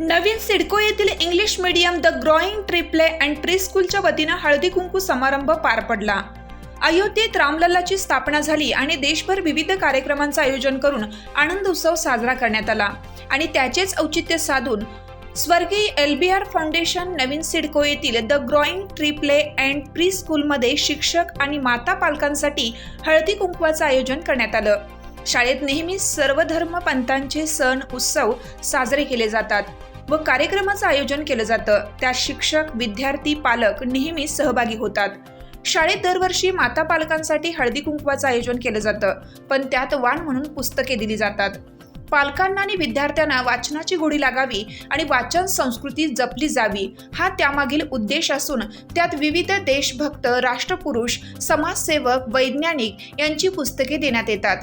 नवीन सिडको येथील English medium the growing tree play and tree स्कूलच्या वतीनं हळदी कुंकू समारंभ पार पडला. अयोध्येत रामलल्लाची स्थापना झाली आणि देशभर विविध कार्यक्रमांचं आयोजन करून आनंद उत्सव साजरा करण्यात आला. आणि त्याचेच औचित्य साधून स्वर्गीय एल बी आर फाउंडेशन नवीन सिडको येथील the growing tree play and pre स्कूलमध्ये शिक्षक आणि माता पालकांसाठी हळदी कुंकवाचं आयोजन करण्यात आलं. शाळेत नेहमी सर्वधर्म पंथांचे सण उत्सव साजरे केले जातात. व कार्यक्रमाचं आयोजन केलं जातं. त्यात शिक्षक विद्यार्थी पालक नेहमी सहभागी होतात. शाळेत दरवर्षी माता पालकांसाठी हळदी कुंकवाचं आयोजन केलं जातं पण त्यात वाण म्हणून पुस्तके दिली जातात. पालकांना आणि विद्यार्थ्यांना वाचनाची गोडी लागावी आणि वाचन संस्कृती जपली जावी हा त्यामागील उद्देश असून त्यात विविध देशभक्त राष्ट्रपुरुष समाजसेवक वैज्ञानिक यांची पुस्तके देण्यात येतात.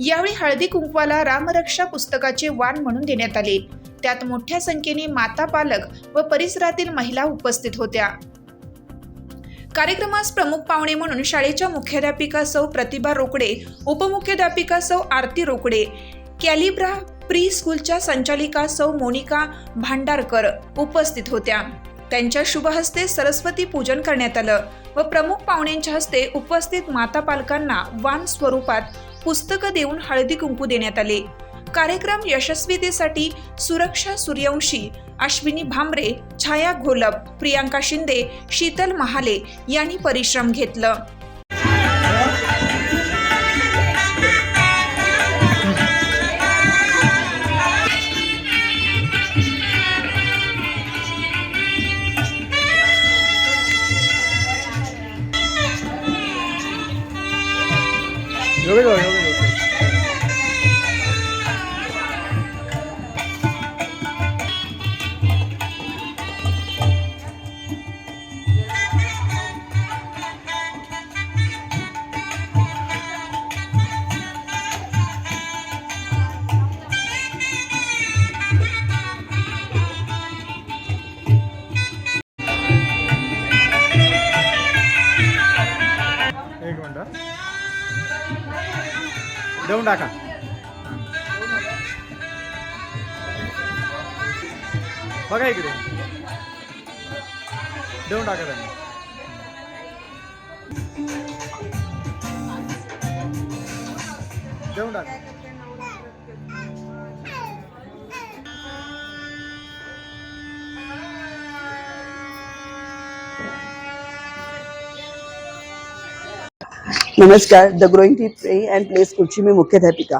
यावेळी हळदी कुंकवाला रामरक्षा पुस्तकाचे वाण म्हणून देण्यात आले. त्यात मोठ्या संख्येने माता पालक व परिसरातील महिला उपस्थित होत्या. कार्यक्रमास प्रमुख पाहुणे म्हणून शाळेच्या मुख्याध्यापिका सौ प्रतिभा रोकडे उपमुख्याध्यापिका सौ आरती रोकडे कॅलिब्रा प्री स्कूलच्या संचालिका सौ मोनिका भांडारकर उपस्थित होत्या. त्यांच्या शुभहस्ते सरस्वती पूजन करण्यात आलं व प्रमुख पाहुण्यांच्या हस्ते उपस्थित माता पालकांना वान स्वरूपात पुस्तकं देऊन हळदी कुंकू देण्यात आले. कार्यक्रम यशस्वीतेसाठी सुरक्षा सूर्यवंशी अश्विनी भांबरे छाया घोलप प्रियांका शिंदे शीतल महाले यांनी परिश्रम घेतलं 여기 가 여기 देऊन टाका. बघा इकडे. देऊन टाका त्यांना. देऊन टाका. नमस्कार. The growing tree pre and play स्कूलची मी मुख्याध्यापिका.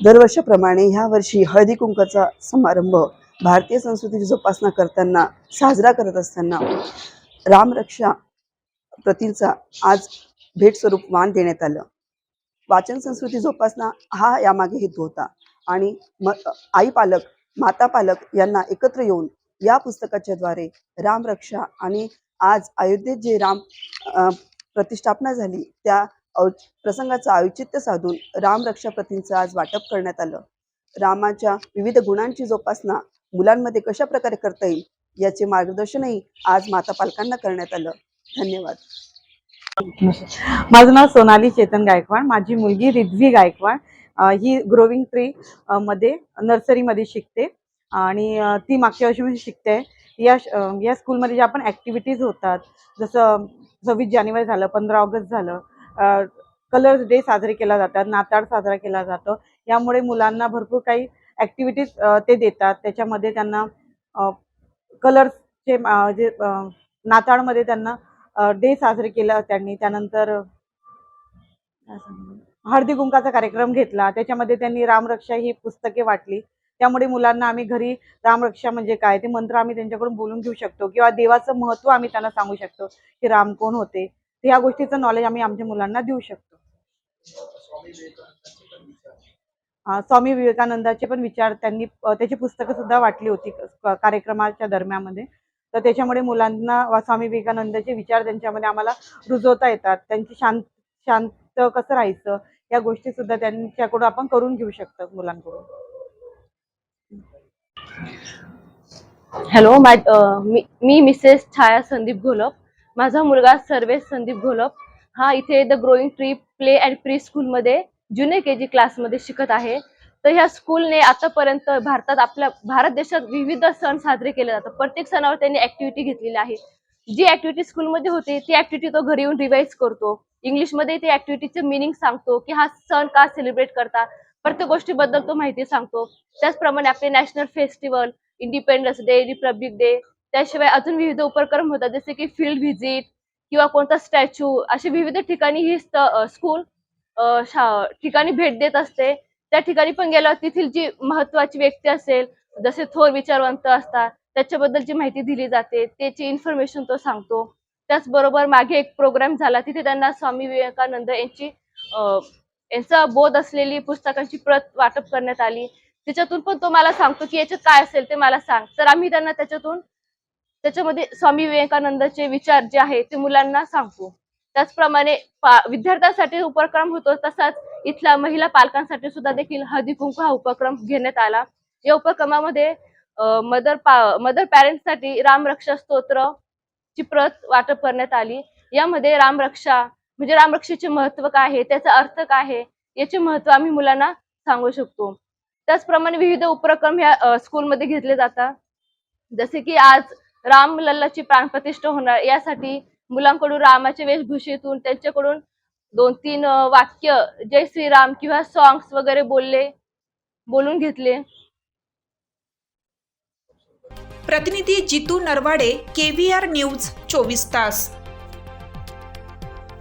दरवर्षाप्रमाणे ह्या वर्षी हळदी कुंकाचा समारंभ भारतीय संस्कृतीची जोपासना करताना साजरा करत असताना रामरक्षा प्रतींचा आज भेट स्वरूप देण्यात आलं. वाचन संस्कृती जोपासना हा यामागे हेतू होता. आणि म आई पालक माता पालक यांना एकत्र येऊन या पुस्तकाच्या द्वारे रामरक्षा आणि आज अयोध्येत जे राम प्रतिष्ठापना झाली. त्या औ प्रसंगाचं औचित्य साधून रामरक्षा प्रतींचं आज वाटप करण्यात आलं. रामाच्या विविध गुणांची जोपासना मुलांमध्ये कशा प्रकारे करता येईल याचे मार्गदर्शनही आज माता पालकांना करण्यात आलं. धन्यवाद. माझं नाव सोनाली चेतन गायकवाड माझी मुलगी रिद्वी गायकवाड. ही ग्रोविंग ट्री मध्ये नर्सरीमध्ये शिकते. आणि ती मागच्या वर्षी शिकते. या या स्कूलमध्ये ज्या आपण ॲक्टिव्हिटीज होतात जसं सव्वीस जानेवारी झालं पंधरा ऑगस्ट झालं कलर्स डे साजरे केला जातात नाताळ साजरा केला जातो. यामुळे मुलांना भरपूर काही ॲक्टिव्हिटीज ते देतात. त्याच्यामध्ये त्यांना कलर्सचे जे नाताळमध्ये त्यांना डे साजरे केला त्यांनी. त्यानंतर हळदी कुंकाचा कार्यक्रम घेतला. त्याच्यामध्ये त्यांनी रामरक्षा ही पुस्तके वाटली. त्यामुळे मुलांना आम्ही घरी रामरक्षा म्हणजे काय ते मंत्र आम्ही त्यांच्याकडून बोलून घेऊ शकतो किंवा देवाचं महत्त्व आम्ही त्यांना सांगू शकतो की राम कोण होते. या गोष्टीचं नॉलेज आम्ही आमच्या मुलांना देऊ शकतो. स्वामी विवेकानंदाचे पण विचार त्यांनी त्याची पुस्तकं सुद्धा वाटली होती कार्यक्रमाच्या दरम्यानमध्ये. तर त्याच्यामुळे मुलांना स्वामी विवेकानंदाचे विचार त्यांच्यामध्ये आम्हाला रुजवता येतात. त्यांची शांत शांत कसं राहायचं या गोष्टी सुद्धा त्यांच्याकडून आपण करून घेऊ शकतो मुलांकडून. हॅलो uh, मी मी मिसेस छाया संदीप घोलप माझा मुलगा सर्वेश संदीप घोलप हा इथे the growing tree play and pre स्कूलमध्ये जुने के जी क्लासमध्ये शिकत आहे. तर ह्या स्कूलने आतापर्यंत भारतात आपल्या भारत देशात विविध सण साजरे केले जातात. प्रत्येक सणावर त्यांनी ऍक्टिव्हिटी घेतलेली आहे. जी ऍक्टिव्हिटी स्कूलमध्ये होते ती ऍक्टिव्हिटी तो घरी येऊन रिवाईज करतो. इंग्लिशमध्ये ते ऍक्टिव्हिटीचं मिनिंग सांगतो की हा सण का सेलिब्रेट करतात प्रत्येक गोष्टीबद्दल तो माहिती सांगतो. त्याचप्रमाणे आपले national festival Independence Day Republic Day त्याशिवाय अजून विविध उपक्रम होतात जसे की फील्ड व्हिजिट किंवा कोणता स्टॅच्यू अशी विविध ठिकाणी ही स्कूल ठिकाणी भेट देत असते. त्या ठिकाणी पण गेल्यावर तेथील जी महत्वाची व्यक्ती असेल जसे थोर विचारवंत असतात त्याच्याबद्दलची माहिती दिली जाते त्याची इन्फॉर्मेशन तो सांगतो. त्याचबरोबर मागे एक प्रोग्राम झाला तिथे त्यांना स्वामी विवेकानंद यांची यांचा बोध असलेली पुस्तकांची प्रत वाटप करण्यात आली. त्याच्यातून पण तो मला सांगतो की याच्यात काय असेल ते मला सांग. तर आम्ही त्यांना त्याच्यातून त्याच्यामध्ये स्वामी विवेकानंदाचे विचार जे आहेत ते मुलांना सांगतो. त्याचप्रमाणे पा- विद्यार्थ्यांसाठी उपक्रम होतो तसाच इथल्या महिला पालकांसाठी सुद्धा देखील हळदी कुंकू हा उपक्रम घेण्यात आला. या उपक्रमामध्ये मदर पा मदर पॅरेंट्ससाठी रामरक्षा स्तोत्र ची प्रत वाटप करण्यात आली. यामध्ये रामरक्षा म्हणजे रामरक्षेचे महत्त्व काय आहे? त्याचा अर्थ काय आहे? याचे महत्त्व आम्ही मुलांना सांगू शकतो. त्याचप्रमाणे विविध उपक्रम ह्या स्कूलमध्ये घेतले जातात. जसे की आज राम लल्लाची प्राणप्रतिष्ठा होणार यासाठी मुलांकडून रामाच्या वेशभूषेतून त्यांच्याकडून दोन तीन वाक्य जय श्रीराम किंवा सॉंग्स वगैरे बोलले बोलून घेतले. प्रतिनिधी जितू नरवाडे केव्हीआर न्यूज चोवीस तास.